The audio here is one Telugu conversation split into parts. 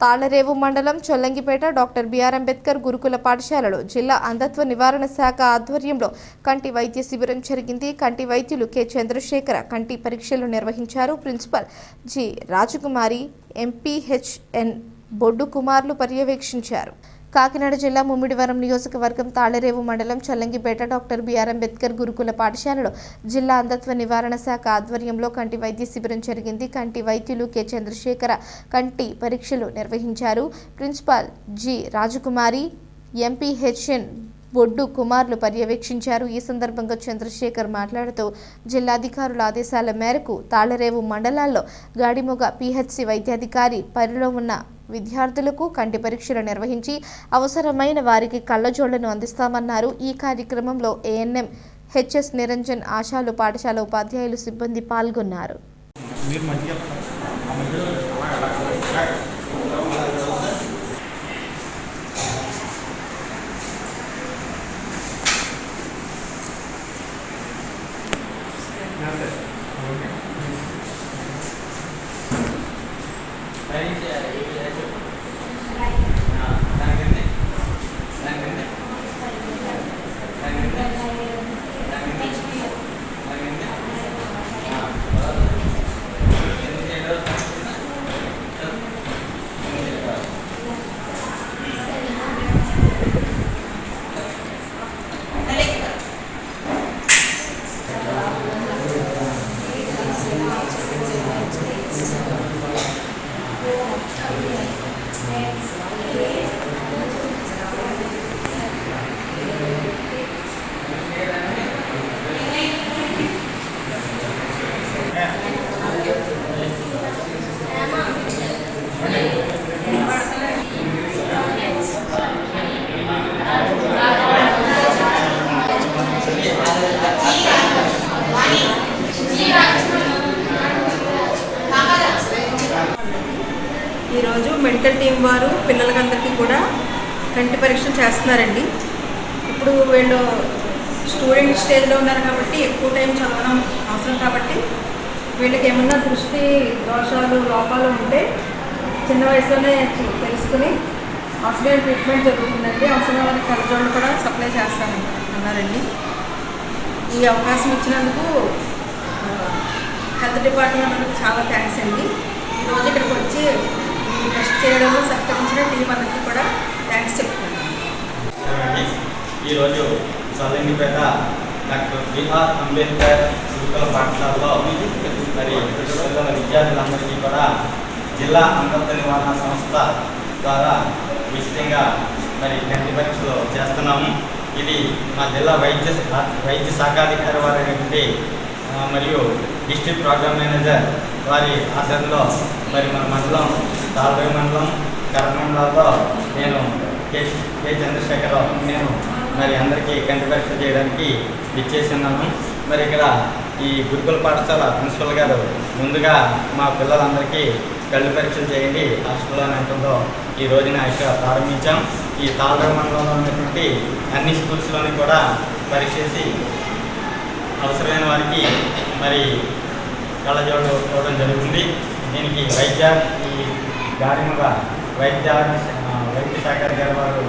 తాళరేవు మండలం చొల్లంగిపేట డాక్టర్ బిఆర్ అంబేద్కర్ గురుకుల పాఠశాలలో జిల్లా అంధత్వ నివారణ శాఖ ఆధ్వర్యంలో కంటి వైద్య శిబిరం జరిగింది. కంటి వైద్యులు కె. చంద్రశేఖర కంటి పరీక్షలు నిర్వహించారు. Principal G. రాజకుమారి ఎంపీహెచ్ఎన్ బొడ్డు కుమార్లు పర్యవేక్షించారు. కాకినాడ జిల్లా ముమ్మిడివరం నియోజకవర్గం తాళరేవు మండలం చల్లంగిపేట డాక్టర్ బిఆర్ అంబేద్కర్ గురుకుల పాఠశాలలో జిల్లా అంధత్వ నివారణ శాఖ ఆధ్వర్యంలో కంటి వైద్య శిబిరం జరిగింది. కంటి వైద్యులు కె. చంద్రశేఖర కంటి పరీక్షలు నిర్వహించారు. Principal G. రాజకుమారి ఎంపీహెచ్ఎన్ బొడ్డు కుమార్లు పర్యవేక్షించారు. ఈ సందర్భంగా చంద్రశేఖర్ మాట్లాడుతూ జిల్లాధికారుల ఆదేశాల మేరకు తాళరేవు మండలాల్లో గాడిమొగ పిహెచ్సి వైద్యాధికారి పరిలో ఉన్న విద్యార్థులకు కంటి పరీక్షలు నిర్వహించి అవసరమైన వారికి కళ్ళజోళ్ళను అందిస్తామన్నారు ఈ కార్యక్రమంలో ఏఎన్ఎం హెచ్ఎస్ నిరంజన్ ఆశాలు పాఠశాల ఉపాధ్యాయులు సిబ్బంది పాల్గొన్నారు ఈరోజు మెడికల్ టీం వారు పిల్లలకందరికీ కూడా కంటి పరీక్షలు చేస్తున్నారండి. ఇప్పుడు వీళ్ళు స్టూడెంట్ స్టేజ్లో ఉన్నారు కాబట్టి ఎక్కువ టైం చదవడం అవసరం కాబట్టి వీళ్ళకి ఏమన్నా దృష్టి దోషాలు లోపాలు ఉంటే చిన్న వయసులోనే తెలుసుకుని అవసరమైన ట్రీట్మెంట్ జరుగుతుందండి. అవసరం వాళ్ళకి కళ్ళజోళ్ళు కూడా సప్లై చేస్తాను అన్నారండి. ఈ అవకాశం ఇచ్చినందుకు హెల్త్ డిపార్ట్మెంట్ చాలా థ్యాంక్స్ అండి. ఈరోజు ఇక్కడికి వచ్చి టెస్ట్ చేయడంలో సహకరించిన టీం అందరికీ కూడా థ్యాంక్స్ చెప్తున్నాను. ఈరోజు చల్లంగిపేట డాక్టర్ బిఆర్ అంబేద్కర్ గురుకుల పాఠశాలలో మరి విద్యార్థులందరికీ కూడా జిల్లా అంగత్వ నివారణ సంస్థ ద్వారా ఉచితంగా మరి కంటి పరీక్షలు చేస్తున్నాము. ఇది మా జిల్లా వైద్య వైద్య శాఖాధికారి వారైనటువంటి మరియు డిస్ట్రిక్ట్ ప్రోగ్రామ్ మేనేజర్ వారి ఆధ్వర్యంలో మరి మన మండలం తాల్వే మండలం కర్మండలాల్లో నేను కే కే చంద్రశేఖరరావు నేను మరి అందరికీ కంటి పరీక్ష చేయడానికి ఇచ్చేసి ఉన్నాను మరి ఇక్కడ ఈ గురుకుల పాఠశాల ప్రిన్సిపల్ గారు ముందుగా మా పిల్లలందరికీ కళ్ళు పరీక్షలు చేయండి. హాస్టల్లో ఉంటుందో ఈ రోజున ఇక్కడ ప్రారంభించాం. ఈ తాళ్ళ మండలంలో ఉన్నటువంటి అన్ని స్కూల్స్లోని కూడా పరీక్ష చేసి అవసరమైన వారికి మరి కళ్ళజోడు పోవడం జరుగుతుంది. దీనికి వైద్య ఈ గారిముగా వైద్య వైద్య శాఖ గారి వారు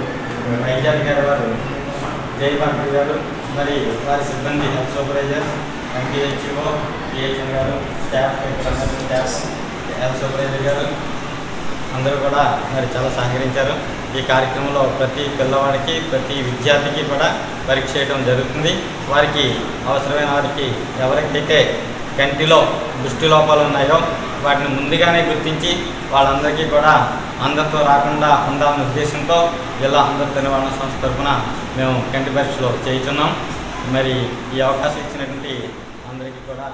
వైద్యాధికారి వారు జయభారతి గారు మరి వారి సిబ్బంది హెల్త్ సూపర్వైజర్ ఎంపీహెచ్ఓ పిహెచ్ఎన్ గారు స్టాఫ్ స్టాఫ్ హెల్త్ సూపర్వైజర్ గారు అందరూ కూడా మరి చాలా సహకరించారు. ఈ కార్యక్రమంలో ప్రతి పిల్లవాడికి ప్రతి విద్యార్థికి కూడా పరీక్ష చేయడం జరుగుతుంది. వారికి అవసరమైన వారికి ఎవరికైతే కంటిలో దృష్టి లోపాలు ఉన్నాయో వాటిని ముందుగానే గుర్తించి వాళ్ళందరికీ కూడా అందరితో రాకుండా ఉండాలనే ఉద్దేశంతో జిల్లా అందరితో నివారణ సంస్థ తరఫున మేము కంటి పరీక్షలు చేయుచున్నాం మరి ఈ అవకాశం ఇచ్చినటువంటి అందరికీ కూడా